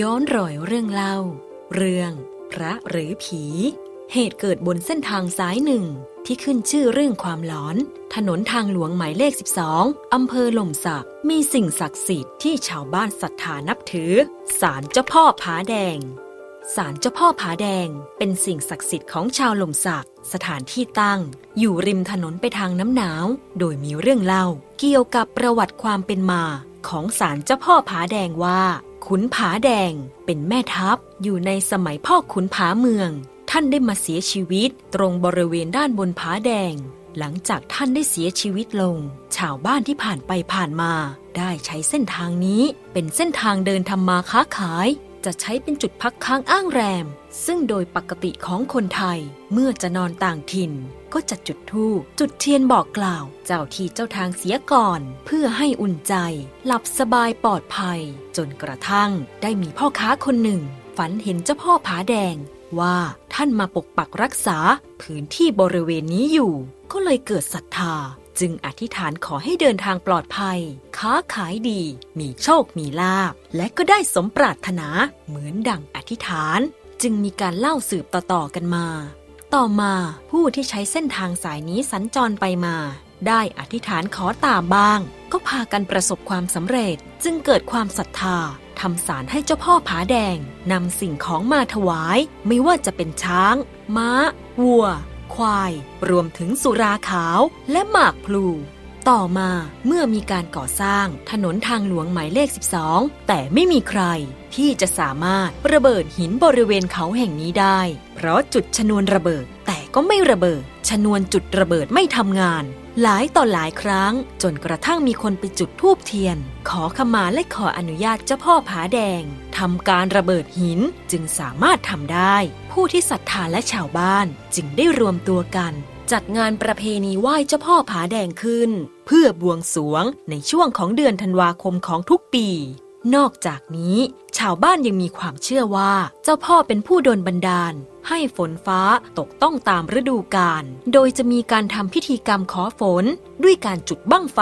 ย้อนรอยเรื่องเล่า เรื่อง พระหรือผี เหตุเกิดบนเส้นทางสายหนึ่ง ที่ขึ้นชื่อเรื่องความหลอน ถนนทางหลวงหมายเลข 12 อำเภอหล่มสัก มีสิ่งศักดิ์สิทธิ์ที่ชาวบ้านศรัทธานับถือ ศาลเจ้าพ่อผาแดง ศาลเจ้าพ่อผาแดง เป็นสิ่งศักดิ์สิทธิ์ของชาวหล่มสัก สถานที่ตั้ง อยู่ริมถนนไปทางน้ำหนาว โดยมีเรื่องเล่า เกี่ยวกับประวัติความเป็นมาของศาลเจ้าพ่อผาแดงว่า ขุนผาแดงเป็นแม่ทัพอยู่ในสมัยพ่อขุนผาเมือง ท่านได้มาเสียชีวิตตรงบริเวณด้านบนผาแดง หลังจากท่านได้เสียชีวิตลง ชาวบ้านที่ผ่านไปผ่านมา ได้ใช้เส้นทางนี้เป็นเส้นทางเดินทำมาค้าขาย จะใช้เป็นจุดพักค้างอ้างแรม ซึ่งโดยปกติของคนไทย เมื่อจะนอนต่างถิ่น ก็จะจุดธูปจุดเทียนบอกกล่าว เจ้าที่เจ้าทางเสียก่อน เพื่อให้อุ่นใจ หลับสบายปลอดภัย จนกระทั่งได้มีพ่อค้าคนหนึ่ง ฝันเห็นเจ้าพ่อผาแดง ว่าท่านมาปกปักรักษาพื้นที่บริเวณนี้อยู่ ก็เลยเกิดศรัทธา จึงอธิษฐานขอให้เดินทางปลอดภัย ค้าขายดี มีโชคมีลาภและก็ได้สมปรารถนาเหมือนดังอธิษฐาน จึงมีการเล่าสืบต่อๆกันมา ต่อมาผู้ที่ใช้เส้นทางสายนี้สัญจรไปมา ได้อธิษฐานขอตามบ้าง ก็พากันประสบความสำเร็จ จึงเกิดความศรัทธาทำสารให้เจ้าพ่อผาแดงนำสิ่งของมาถวาย ไม่ว่าจะเป็นช้าง ม้า วัว ควาย รวมถึงสุราขาวและหมากพลู ต่อมาเมื่อมีการก่อสร้างถนนทางหลวงหมายเลข 12 แต่ไม่มีใครที่จะสามารถระเบิดหินบริเวณเขาแห่งนี้ได้ เพราะจุดชนวนระเบิดแต่ก็ไม่ระเบิด ชนวนจุดระเบิดไม่ทำงาน หลายต่อหลายครั้ง จนกระทั่งมีคนไปจุดธูปเทียน ขอขมาและขออนุญาตเจ้าพ่อผาแดงทำการระเบิดหินจึงสามารถทำได้ ผู้ที่ศรัทธาและชาวบ้านจึงได้รวมตัวกัน จัดงานประเพณีไหว้เจ้าพ่อผาแดงขึ้น เพื่อบวงสวงในช่วงของเดือนธันวาคมของทุกปี นอกจากนี้ ชาวบ้านยังมีความเชื่อว่า เจ้าพ่อเป็นผู้ดลบันดาล ให้ฝนฟ้าตกต้องตามฤดูกาลโดยจะมีการทำพิธีกรรมขอฝน ด้วยการจุดบั้งไฟ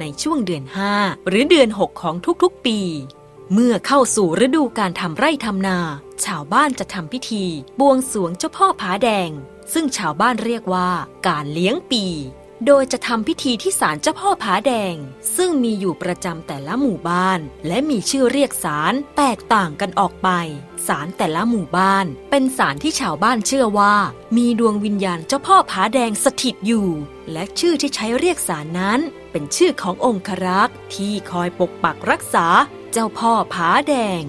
ในช่วงเดือน 5 หรือเดือน 6 ของทุกๆปี เมื่อเข้าสู่ฤดูการทำไร่ทำนา ชาวบ้านจะทำพิธี บวงสรวงเจ้าพ่อผาแดง ซึ่งชาวบ้านเรียกว่าการเลี้ยงปี โดยจะทำพิธีที่ศาลเจ้าพ่อผาแดง ซึ่งมีอยู่ประจำแต่ละหมู่บ้าน และมีชื่อเรียกศาลแตกต่างกันออกไปศาลแต่ละหมู่บ้าน เป็นศาลที่ชาวบ้านเชื่อว่า มีดวงวิญญาณเจ้าพ่อผาแดงสถิตอยู่ และชื่อที่ใช้เรียกศาลนั้น เป็นชื่อขององครักษ์ที่คอยปกปักรักษา เจ้าพ่อผาแดง